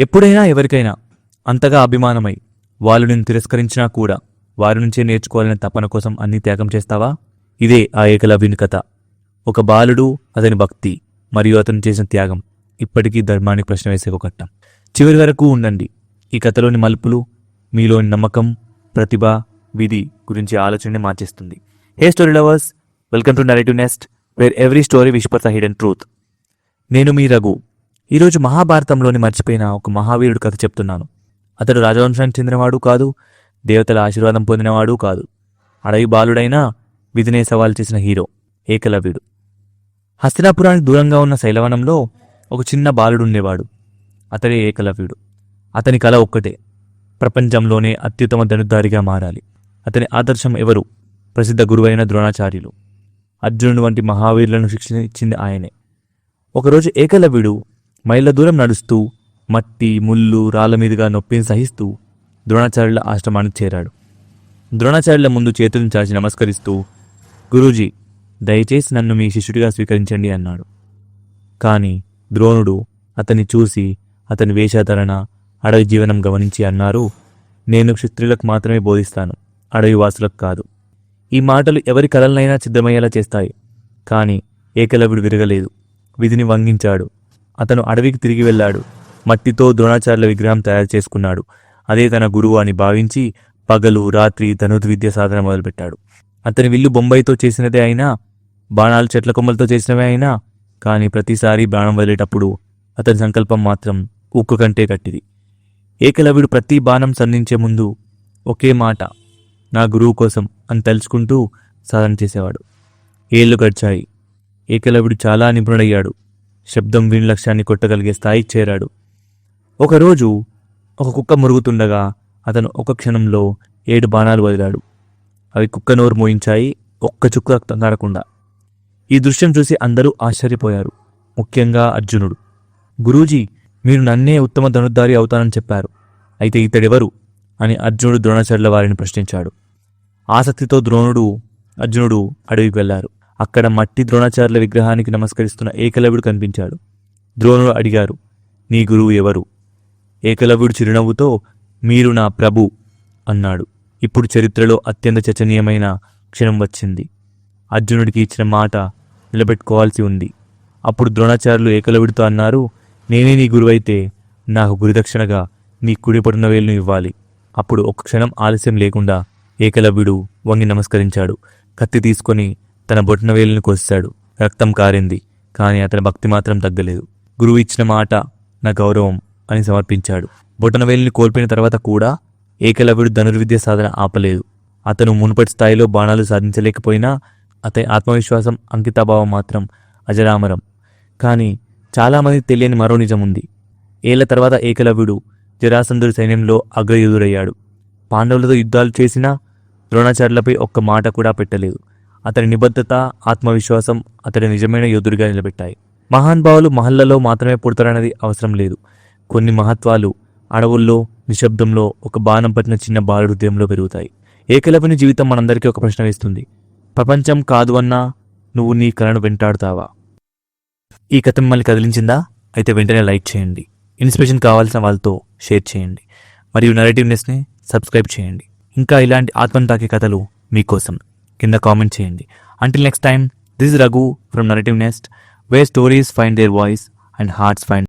ఎప్పుడైనా ఎవరికైనా అంతగా అభిమానమై వాళ్ళు నిన్ను తిరస్కరించినా కూడా వారి నుంచే నేర్చుకోవాలనే తపన కోసం అన్ని త్యాగం చేస్తావా? ఇదే ఆ ఏకలవ్యుని కథ. ఒక బాలుడు అతని భక్తి మరియు అతను చేసిన త్యాగం ఇప్పటికీ ధర్మానికి ప్రశ్న వేసే ఒక ఘట్టం. చివరి వరకు ఉండండి. ఈ కథలోని మలుపులు మీలోని నమ్మకం ప్రతిభ విధి గురించి ఆలోచనని మార్చేస్తుంది. Hey story lovers welcome to narrative nest where every story whisper a hidden truth. నేను మీ రఘు. ఈరోజు మహాభారతంలోని మర్చిపోయిన ఒక మహావీరుడు కథ చెప్తున్నాను. అతడు రాజవంశానికి చెందినవాడు కాదు దేవతల ఆశీర్వాదం పొందినవాడు కాదు. అడవి బాలుడైనా విధినే సవాల్ చేసిన హీరో ఏకలవ్యుడు. హస్తినాపురానికి దూరంగా ఉన్న శైలవనంలో ఒక చిన్న బాలుడు ఉండేవాడు అతడే ఏకలవ్యుడు. అతని కళ ఒక్కటే ప్రపంచంలోనే అత్యుత్తమ ధనుద్ధారిగా మారాలి. అతని ఆదర్శం ఎవరు? ప్రసిద్ధ గురువైన ద్రోణాచార్యులు. అర్జునుడు వంటి మహావీరులను శిక్షణ ఇచ్చింది ఆయనే. ఒకరోజు ఏకలవ్యుడు మైళ్ళ దూరం నడుస్తూ మట్టి ముళ్ళు రాళ్ళ మీదుగా నొప్పిని సహిస్తూ ద్రోణాచార్యుల ఆశ్రమానికి చేరాడు. ద్రోణాచార్యుల ముందు చేతులను చాచి నమస్కరిస్తూ గురూజీ దయచేసి నన్ను మీ శిష్యుడిగా స్వీకరించండి అన్నాడు. కానీ ద్రోణుడు అతన్ని చూసి అతని వేషధరణ అడవి జీవనం గమనించి అన్నారు. నేను క్షత్రియులకు మాత్రమే బోధిస్తాను అడవి వాసులకు కాదు. ఈ మాటలు ఎవరి కలలనైనా సిద్ధమయ్యేలా చేస్తాయి. కానీ ఏకలవ్యుడు విరగలేదు. విధిని వంగించాడు. అతను అడవికి తిరిగి వెళ్ళాడు. మట్టితో ద్రోణాచార్యుల విగ్రహం తయారు చేసుకున్నాడు. అదే తన గురువు అని భావించి పగలు రాత్రి ధనుర్విద్య సాధన మొదలుపెట్టాడు. అతని విల్లు బొంబాయితో చేసినదే అయినా బాణాలు చెట్ల కొమ్మలతో చేసినవే అయినా కానీ ప్రతిసారి బాణం వదిలేటప్పుడు అతని సంకల్పం మాత్రం ఉక్కు కంటే గట్టిది. ఏకలవ్యుడు ప్రతి బాణం సంధించే ముందు ఒకే మాట నా గురువు కోసం అని తలుచుకుంటూ సాధన చేసేవాడు. ఏళ్ళు గడిచాయి. ఏకలవ్యుడు చాలా నిపుణుడయ్యాడు. శబ్దం విని లక్ష్యాన్ని కొట్టగలిగే స్థాయికి చేరాడు. ఒకరోజు ఒక కుక్క మురుగుతుండగా అతను ఒక క్షణంలో ఏడు బాణాలు వదిలాడు. అవి కుక్క నోరు మోయించాయి ఒక్క చుక్క రక్తం కారకుండా ఈ దృశ్యం చూసి అందరూ ఆశ్చర్యపోయారు. ముఖ్యంగా అర్జునుడు. గురూజీ మీరు నన్నే ఉత్తమ ధనుర్ధారి అవుతానని చెప్పారు. అయితే ఇతడెవరు? అని అర్జునుడు ద్రోణాచార్యుల వారిని ప్రశ్నించాడు. ఆసక్తితో ద్రోణుడు అర్జునుడు అడవికి వెళ్ళారు అక్కడ మట్టి ద్రోణాచార్యుల విగ్రహానికి నమస్కరిస్తున్న ఏకలవ్యుడు కనిపించాడు. ద్రోణుడు అడిగారు నీ గురువు ఎవరు? ఏకలవ్యుడు చిరునవ్వుతో మీరు నా ప్రభు అన్నాడు. ఇప్పుడు చరిత్రలో అత్యంత చర్చనీయమైన క్షణం వచ్చింది. అర్జునుడికి ఇచ్చిన మాట నిలబెట్టుకోవాల్సి ఉంది. అప్పుడు ద్రోణాచార్యులు ఏకలవుడితో అన్నారు నేనే నీ గురువైతే నాకు గురిదక్షిణగా నీ కుడి వేలును ఇవ్వాలి. అప్పుడు ఒక్క క్షణం ఆలస్యం లేకుండా ఏకలవ్యుడు వంగి నమస్కరించాడు. కత్తి తీసుకొని తన బొట్టిన వేలుని కోసాడు రక్తం కారింది కానీ అతని భక్తి మాత్రం తగ్గలేదు. గురువు ఇచ్చిన మాట నా గౌరవం అని సమర్పించాడు. బొటనవేలిని కోల్పోయిన తర్వాత కూడా ఏకలవ్యుడు ధనుర్విద్య సాధన ఆపలేదు. అతను మునుపటి స్థాయిలో బాణాలు సాధించలేకపోయినా అతని ఆత్మవిశ్వాసం అంకితాభావం మాత్రం అజరామరం. కానీ చాలామంది తెలియని మరో నిజం ఉంది ఏళ్ళ తర్వాత ఏకలవ్యుడు జరాసంధుడి సైన్యంలో అగ్రయుధుడయ్యాడు. పాండవులతో యుద్ధాలు చేసినా ద్రోణాచార్యులపై ఒక్క మాట కూడా పెట్టలేదు. అతని నిబద్ధత ఆత్మవిశ్వాసం అతడి నిజమైన యోధుడిగా నిలబెట్టాయి. మహాన్భావులు మహల్లలో మాత్రమే పుడతారన్నది అవసరం లేదు. కొన్ని మహత్వాలు. అడవుల్లో నిశ్శబ్దంలో ఒక బాణం పట్టిన చిన్న బాలుడు హృదయంలో పెరుగుతాయి. ఏకలవ్యుని జీవితం మనందరికీ ఒక ప్రశ్న వేస్తుంది. ప్రపంచం కాదు అన్నా నువ్వు నీ కలను వెంటాడుతావా? ఈ కథ మిమ్మల్ని కదిలించిందా? అయితే వెంటనే లైక్ చేయండి. ఇన్స్పిరేషన్ కావాల్సిన వాళ్ళతో షేర్ చేయండి. మరియు నెరేటివ్నెస్ని సబ్స్క్రైబ్ చేయండి. ఇంకా ఇలాంటి ఆత్మను తాకే కథలు మీకోసం. కింద కామెంట్ చేయండి. Until next time this Raghu from narrative nest where stories find their voice and hearts find